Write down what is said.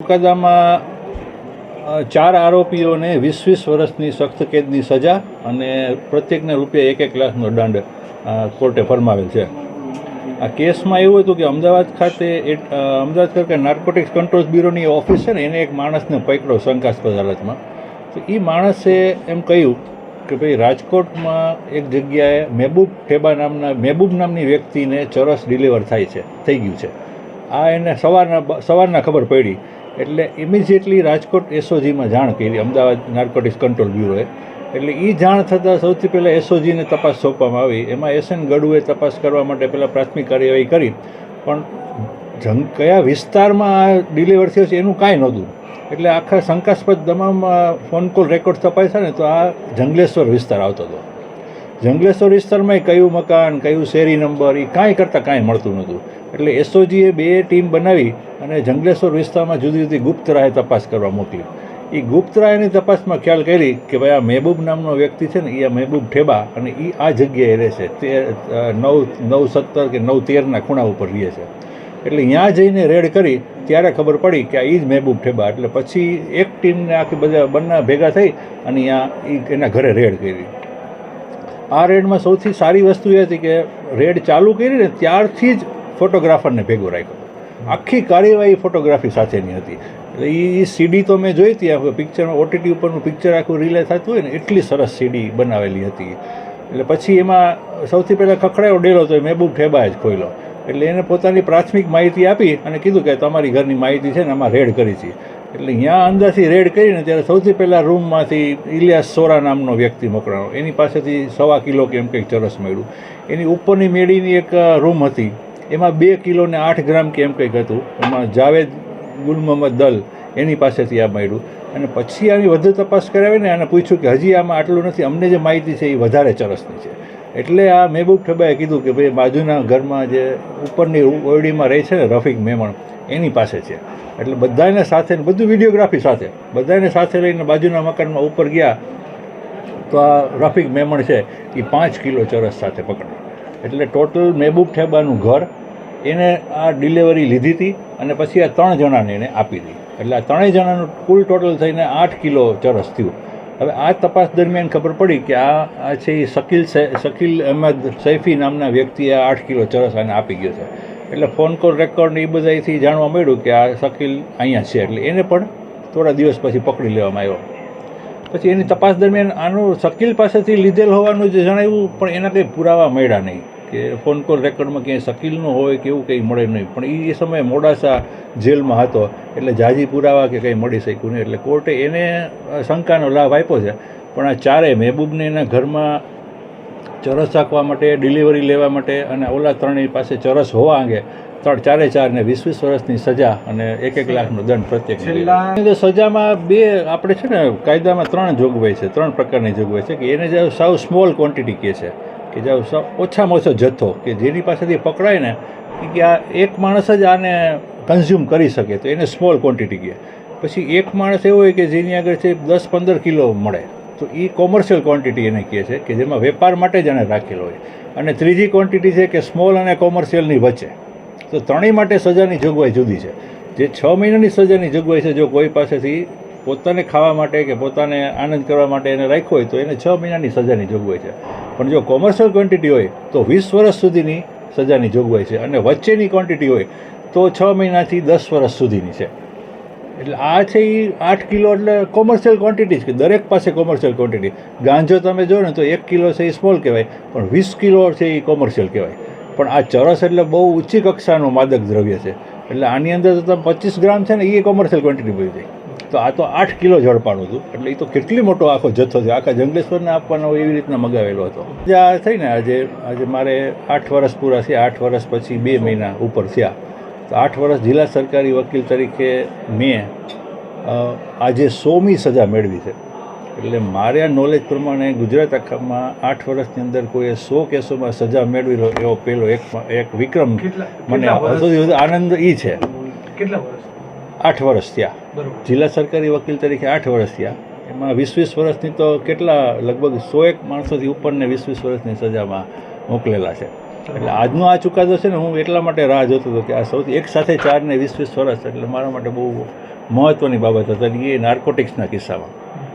ચુકાદામાં ચાર આરોપીઓને વીસ વીસ વર્ષની સખ્ત કેદની સજા અને પ્રત્યેકને રૂપિયા એક એક લાખનો દંડ કોર્ટે ફરમાવેલ છે. આ કેસમાં એવું હતું કે અમદાવાદ ખાતે અમદાવાદ ખાતે નાર્કોટિક્સ કંટ્રોલ બ્યુરોની ઓફિસ છે ને, એને એક માણસને પકડ્યો શંકાસ્પદ હાલતમાં. તો એ માણસે એમ કહ્યું કે ભાઈ રાજકોટમાં એક જગ્યાએ મહેબૂબ ઠેબા નામના, મહેબૂબ નામની વ્યક્તિને ચરસ ડિલિવર થાય છે, થઈ ગયું છે. આ એને સવારના સવારના ખબર પડી. એટલે ઇમિજિએટલી રાજકોટ એસઓજીમાં જાણ કરી, અમદાવાદ નાર્કોટિક્સ કંટ્રોલ બ્યુરોએ એટલે એ જાણ થતાં સૌથી પહેલાં એસઓજીને તપાસ સોંપવામાં આવી. એમાં એસએન ગડુએ તપાસ કરવા માટે પહેલાં પ્રાથમિક કાર્યવાહી કરી. પણ જંગ, કયા વિસ્તારમાં આ ડિલિવર થયો છે એનું કાંઈ નહોતું. એટલે આખા શંકાસ્પદ તમામ ફોન કોલ રેકોર્ડ તપાસ્યા ને તો આ જંગલેશ્વર વિસ્તાર આવતો હતો. જંગલેશ્વર વિસ્તારમાં કયું મકાન, કયું શેરી નંબર એ કાંઈ કરતાં કાંઈ મળતું નહોતું. એટલે એસઓજીએ બે ટીમ બનાવી અને જંગલેશ્વર વિસ્તારમાં જુદી જુદી ગુપ્ત તપાસ કરવા મોકલી. એ ગુપ્ત રાહની તપાસમાં ખ્યાલ કરી કે ભાઈ આ મહેબૂબ નામનો વ્યક્તિ છે ને એ આ મહેબૂબ ઠેબા અને એ આ જગ્યાએ રહે છે. તે નવ નવ સત્તર કે નવ તેરના ખૂણા ઉપર રહે છે. એટલે ત્યાં જઈને રેડ કરી ત્યારે ખબર પડી કે આ એ જ મહેબૂબ ઠેબા. એટલે પછી એક ટીમને આખી બધા બંને ભેગા થઈ અને ત્યાં એના ઘરે રેડ કરી. આ રેડમાં સૌથી સારી વસ્તુ એ હતી કે રેડ ચાલુ કરી ને ત્યારથી જ ફોટોગ્રાફરને ભેગો રાખ્યો. આખી કાર્યવાહી ફોટોગ્રાફી સાથેની હતી. એટલે એ સીડી તો મેં જોઈ હતી, આખું પિક્ચરમાં ઓટીટી ઉપરનું પિક્ચર આખું રિલે થતું હોય ને, એટલી સરસ સીડી બનાવેલી હતી. એટલે પછી એમાં સૌથી પહેલાં ખખડાયો ડેલો તો મહેબૂબ ઠેબાએ જ ખોલ્યો એટલે એને પોતાની પ્રાથમિક માહિતી આપી અને કીધું કે તમારી ઘરની માહિતી છે ને આમાં રેડ કરી છે. એટલે ત્યાં અંદરથી રેડ કરીને ત્યારે સૌથી પહેલાં રૂમમાંથી ઇલિયાસ સોરા નામનો વ્યક્તિ મોકલાણો એની પાસેથી સવા કિલો કે એમ કંઈક ચરસ મળ્યું. એની ઉપરની મેળીની એક રૂમ હતી. એમાં બે કિલો ને આઠ ગ્રામ કે એમ કંઈક હતું. એમાં જાવેદ ગુલ મોહમ્મદ દલ એની પાસેથી આ મળ્યું. અને પછી આની વધુ તપાસ કરાવીને અને પૂછ્યું કે હજી આમાં આટલું નથી. અમને જે માહિતી છે એ વધારે ચરસની છે. એટલે આ મહેબૂબ ઠબાએ કીધું કે ભાઈ બાજુના ઘરમાં જે ઉપરની ઓરડીમાં રહે છે ને રફીક મેમણ, એની પાસે છે. એટલે બધાને સાથે બધું વિડીયોગ્રાફી સાથે. બધાને સાથે લઈને બાજુના મકાનમાં ઉપર ગયા, તો આ રફીક મેમણ છે એ પાંચ કિલો ચરસ સાથે પકડાય એટલે ટોટલ મહેબૂબ ઠેબાનું ઘર, એને આ ડિલિવરી લીધી હતી અને પછી આ ત્રણ જણાને એને આપી હતી એટલે આ ત્રણેય જણાનું કુલ ટોટલ થઈને આઠ કિલો ચરસ થયું. હવે આ તપાસ દરમિયાન ખબર પડી કે આ છે એ શકીલ શકીલ અહેમદ સૈફી નામના વ્યક્તિએ આઠ કિલો ચરસ આને આપી ગયો છે. એટલે ફોન કોલ રેકોર્ડ એ બધાથી જાણવા મળ્યું કે આ શકીલ અહીંયા છે. એટલે એને પણ થોડા દિવસ પછી પકડી લેવામાં આવ્યો. પછી એની તપાસ દરમિયાન આનું શકીલ પાસેથી લીધેલ હોવાનું જે જણાવ્યું, પણ એના કંઈ પુરાવા મળ્યા નહીં. કે ફોન કોલ રેકોર્ડમાં ક્યાંય શકીલનું હોય કે એવું કંઈ મળે નહીં. પણ એ સમયે મોડાસા જેલમાં હતો, એટલે જાજી પુરાવા કે કંઈ મળી શક્યું નહીં. એટલે કોર્ટે એને શંકાનો લાભ આપ્યો છે. પણ આ ચારે મહેબૂબને એના ઘરમાં ચરસ રાખવા માટે ડિલિવરી લેવા માટે અને ઓલા ત્રણેય પાસે ચરસ હોવા અંગે ત્રણ ચારે ચારને વીસ વીસ વર્ષની સજા અને એક એક લાખનો દંડ પ્રત્યેક સજામાં બે આપણે છે ને કાયદામાં ત્રણ જોગવાઈ છે ત્રણ પ્રકારની જોગવાઈ છે કે એને જે સાવ સ્મોલ ક્વોન્ટિટી કહે છે કે જે સાવ ઓછામાં ઓછો જથ્થો કે જેની પાસેથી પકડાય ને કે આ એક માણસ જ આને કન્ઝ્યુમ કરી શકે તો એને સ્મોલ ક્વોન્ટિટી કહે. પછી એક માણસ એવો હોય કે જેની આગળ છે દસ પંદર કિલો મળે. તો એ કોમર્શિયલ ક્વોન્ટિટી એને કહે છે કે જેમાં વેપાર માટે જ એને રાખેલો હોય. અને ત્રીજી ક્વોન્ટિટી છે કે સ્મોલ અને કોમર્શિયલની વચ્ચે. તો ત્રણેય માટે સજાની જોગવાઈ જુદી છે. જે છ મહિનાની સજાની જોગવાઈ છે, જો કોઈ પાસેથી પોતાને ખાવા માટે કે પોતાને આનંદ કરવા માટે એને રાખ્યો હોય, તો એને છ મહિનાની સજાની જોગવાઈ છે. પણ જો કોમર્શિયલ ક્વોન્ટિટી હોય, તો વીસ વર્ષ સુધીની સજાની જોગવાઈ છે. અને વચ્ચેની ક્વોન્ટિટી હોય, તો છ મહિનાથી દસ વર્ષ સુધીની છે. એટલે આ છે એ આઠ કિલો એટલે કોમર્શિયલ ક્વોન્ટિટી છે દરેક પાસે કોમર્શિયલ ક્વોન્ટિટી ગાંજો તમે જો ને તો એક કિલો છે એ સ્મોલ કહેવાય, પણ વીસ કિલો છે એ કોમર્શિયલ કહેવાય. પણ આ ચરસ એટલે બહુ ઊંચી કક્ષાનું માદક દ્રવ્ય છે. એટલે આની અંદર તો તમે પચીસ ગ્રામ છે ને એ કોમર્શિયલ ક્વોન્ટિટી બની જાય. તો આ તો આઠ કિલો ઝડપાણું હતું. એટલે એ તો કેટલી મોટો આખો જથ્થો છે. આખા જંગલેશ્વરને આપવાનો એવી રીતના મગાવેલો હતો. જે આ થઈને આજે આજે મારે આઠ વર્ષ પૂરા થયા. આઠ વર્ષ પછી બે મહિના ઉપર થયા. આઠ વર્ષ જિલ્લા સરકારી વકીલ તરીકે મેં આજે સોમી સજા મેળવી છે. એટલે મારા નોલેજ પ્રમાણે ગુજરાત આખામાં આઠ વર્ષની અંદર કોઈએ સો કેસોમાં સજા મેળવી લો એવો પહેલો એક એક વિક્રમ મને સૌથી આનંદ એ છે. કેટલા વર્ષ? આઠ વર્ષ થયા. જિલ્લા સરકારી વકીલ તરીકે આઠ વર્ષ થયા. એમાં વીસ વીસ વર્ષની તો કેટલા લગભગ સો એક માણસોથી ઉપરને વીસ વીસ વર્ષની સજામાં મોકલેલા છે. એટલે આજનો આ ચુકાદો છે ને, હું એટલા માટે રાહ જોતો હતો કે આ સૌથી, એક સાથે ચાર ને વીસ વીસ વર્ષ, એટલે મારા માટે બહુ મહત્ત્વની બાબત હતી એ નાર્કોટિક્સના કિસ્સામાં.